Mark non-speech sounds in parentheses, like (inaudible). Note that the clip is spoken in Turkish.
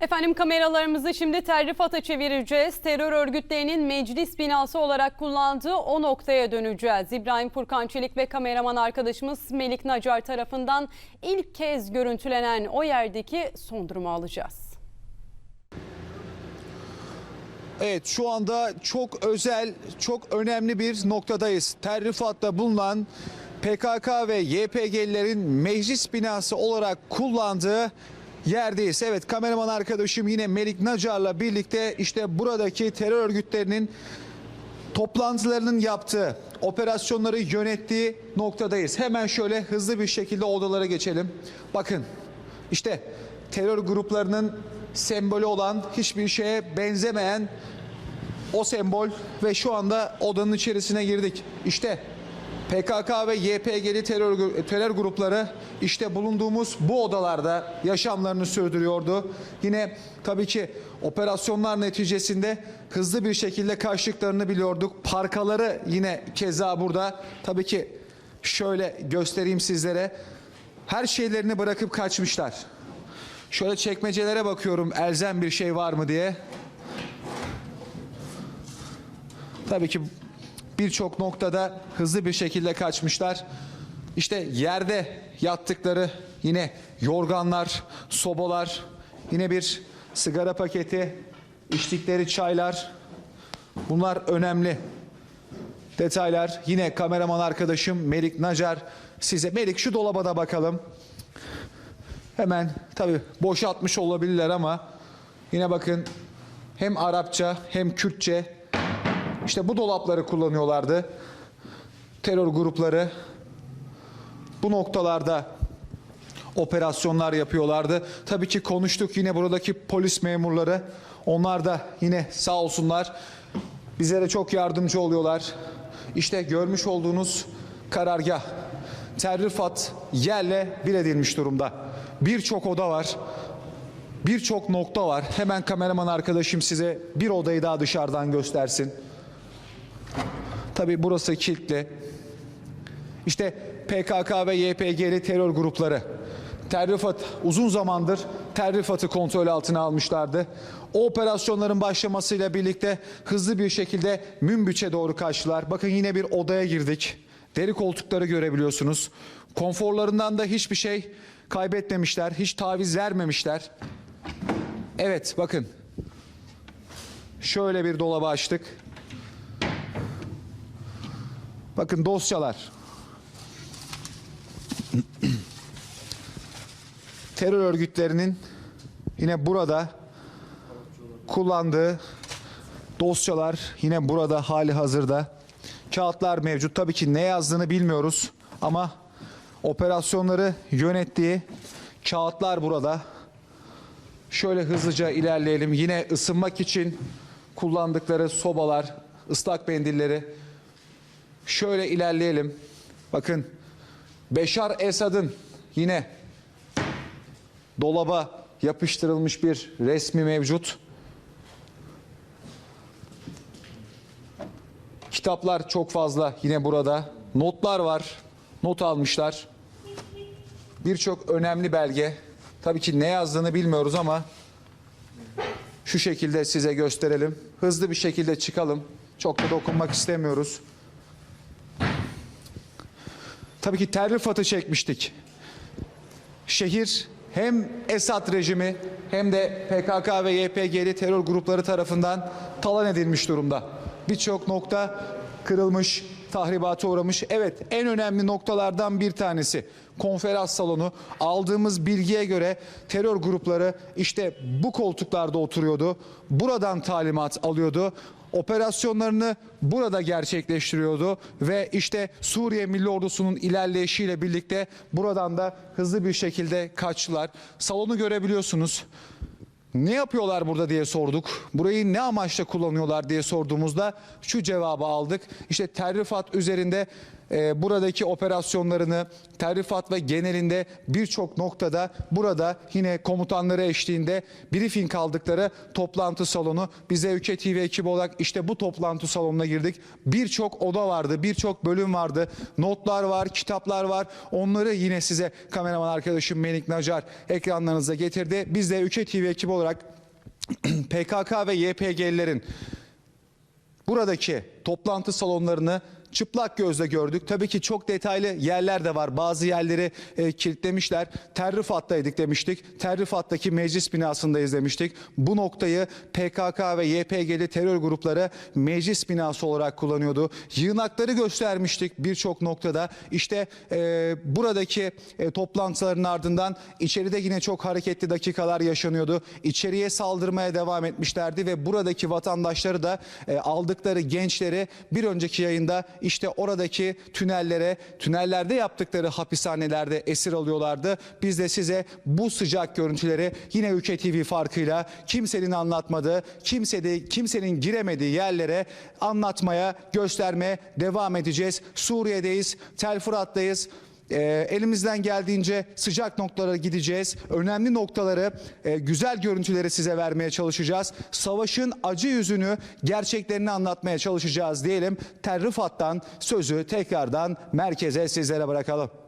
Efendim kameralarımızı şimdi terrifata çevireceğiz. Terör örgütlerinin meclis binası olarak kullandığı o noktaya döneceğiz. İbrahim Furkan Çelik ve kameraman arkadaşımız Melik Nacar tarafından ilk kez görüntülenen o yerdeki son durumu alacağız. Evet şu anda çok özel, çok önemli bir noktadayız. Terrifat'ta bulunan PKK ve YPG'lilerin meclis binası olarak kullandığı yerdeyiz. Evet kameraman arkadaşım yine Melik Nacar'la birlikte işte buradaki terör örgütlerinin toplantılarının yaptığı, operasyonları yönettiği noktadayız. Hemen şöyle hızlı bir şekilde odalara geçelim. Bakın işte terör gruplarının sembolü olan hiçbir şeye benzemeyen o sembol ve şu anda odanın içerisine girdik. İşte PKK ve YPG'li terör, terör grupları işte bulunduğumuz bu odalarda yaşamlarını sürdürüyordu. Yine tabii ki operasyonlar neticesinde hızlı bir şekilde kaçtıklarını biliyorduk. Parkaları yine keza burada. Tabii ki şöyle göstereyim sizlere. Her şeylerini bırakıp kaçmışlar. Şöyle çekmecelere bakıyorum elzem bir şey var mı diye. Tabii ki birçok noktada hızlı bir şekilde kaçmışlar. İşte yerde yattıkları yine yorganlar, sobalar, yine bir sigara paketi, içtikleri çaylar. Bunlar önemli detaylar. Yine kameraman arkadaşım Melik Nacar size. Melik şu dolaba da bakalım. Hemen tabii boşaltmış olabilirler ama yine bakın hem Arapça hem Kürtçe işte bu dolapları kullanıyorlardı. Terör grupları bu noktalarda operasyonlar yapıyorlardı. Tabii ki konuştuk yine buradaki polis memurları. Onlar da yine sağ olsunlar bizlere çok yardımcı oluyorlar. İşte görmüş olduğunuz karargah Terrifat yerle bir edilmiş durumda. Birçok oda var. Birçok nokta var. Hemen kameraman arkadaşım size bir odayı daha dışarıdan göstersin. Tabii burası kilitli. İşte PKK ve YPG'li terör grupları. Terrifat uzun zamandır Terrifat'ı kontrol altına almışlardı. O operasyonların başlamasıyla birlikte hızlı bir şekilde Münbiç'e doğru kaçtılar. Bakın yine bir odaya girdik. Deri koltukları görebiliyorsunuz. Konforlarından da hiçbir şey kaybetmemişler. Hiç taviz vermemişler. Evet bakın. Şöyle bir dolabı açtık. Bakın dosyalar. Terör örgütlerinin yine burada kullandığı dosyalar yine burada hali hazırda. Kağıtlar mevcut. Tabii ki ne yazdığını bilmiyoruz ama operasyonları yönettiği kağıtlar burada. Şöyle hızlıca ilerleyelim. Yine ısınmak için kullandıkları sobalar, ıslak mendilleri. Şöyle ilerleyelim. Bakın Beşar Esad'ın yine dolaba yapıştırılmış bir resmi mevcut. Kitaplar çok fazla yine burada. Notlar var. Not almışlar. Birçok önemli belge. Tabii ki ne yazdığını bilmiyoruz ama şu şekilde size gösterelim. Hızlı bir şekilde çıkalım. Çok da dokunmak istemiyoruz. Tabii ki terrifatı çekmiştik. Şehir hem Esad rejimi hem de PKK ve YPG'li terör grupları tarafından talan edilmiş durumda. Birçok nokta kırılmış, tahribata uğramış. Evet en önemli noktalardan bir tanesi konferans salonu. Aldığımız bilgiye göre terör grupları işte bu koltuklarda oturuyordu. Buradan talimat alıyordu operasyonlarını burada gerçekleştiriyordu ve işte Suriye Milli Ordusu'nun ilerleyişiyle birlikte buradan da hızlı bir şekilde kaçtılar. Salonu görebiliyorsunuz. Ne yapıyorlar burada diye sorduk. Burayı ne amaçla kullanıyorlar diye sorduğumuzda şu cevabı aldık. İşte terrifat üzerinde e, buradaki operasyonlarını Terrifat ve genelinde birçok noktada burada yine komutanları eşliğinde briefing aldıkları toplantı salonu. Bize Ülke TV ekibi olarak işte bu toplantı salonuna girdik. Birçok oda vardı, birçok bölüm vardı. Notlar var, kitaplar var. Onları yine size kameraman arkadaşım Melik Nacar ekranlarınıza getirdi. Biz de Ülke TV ekibi olarak (clears throat) PKK ve YPG'lilerin buradaki toplantı salonlarını çıplak gözle gördük. Tabii ki çok detaylı yerler de var. Bazı yerleri e, kilitlemişler. Terrifat'taydık demiştik. Terrifat'taki meclis binasındayız demiştik. Bu noktayı PKK ve YPG'li terör grupları meclis binası olarak kullanıyordu. Yığınakları göstermiştik birçok noktada. İşte e, buradaki e, toplantıların ardından içeride yine çok hareketli dakikalar yaşanıyordu. İçeriye saldırmaya devam etmişlerdi ve buradaki vatandaşları da e, aldıkları gençleri bir önceki yayında işte oradaki tünellere, tünellerde yaptıkları hapishanelerde esir alıyorlardı. Biz de size bu sıcak görüntüleri yine Ülke TV farkıyla kimsenin anlatmadığı, kimse de, kimsenin giremediği yerlere anlatmaya, göstermeye devam edeceğiz. Suriye'deyiz, Tel Fırat'tayız. Ee, elimizden geldiğince sıcak noktalara gideceğiz. Önemli noktaları, e, güzel görüntüleri size vermeye çalışacağız. Savaşın acı yüzünü, gerçeklerini anlatmaya çalışacağız diyelim. Terrifat'tan sözü tekrardan merkeze sizlere bırakalım.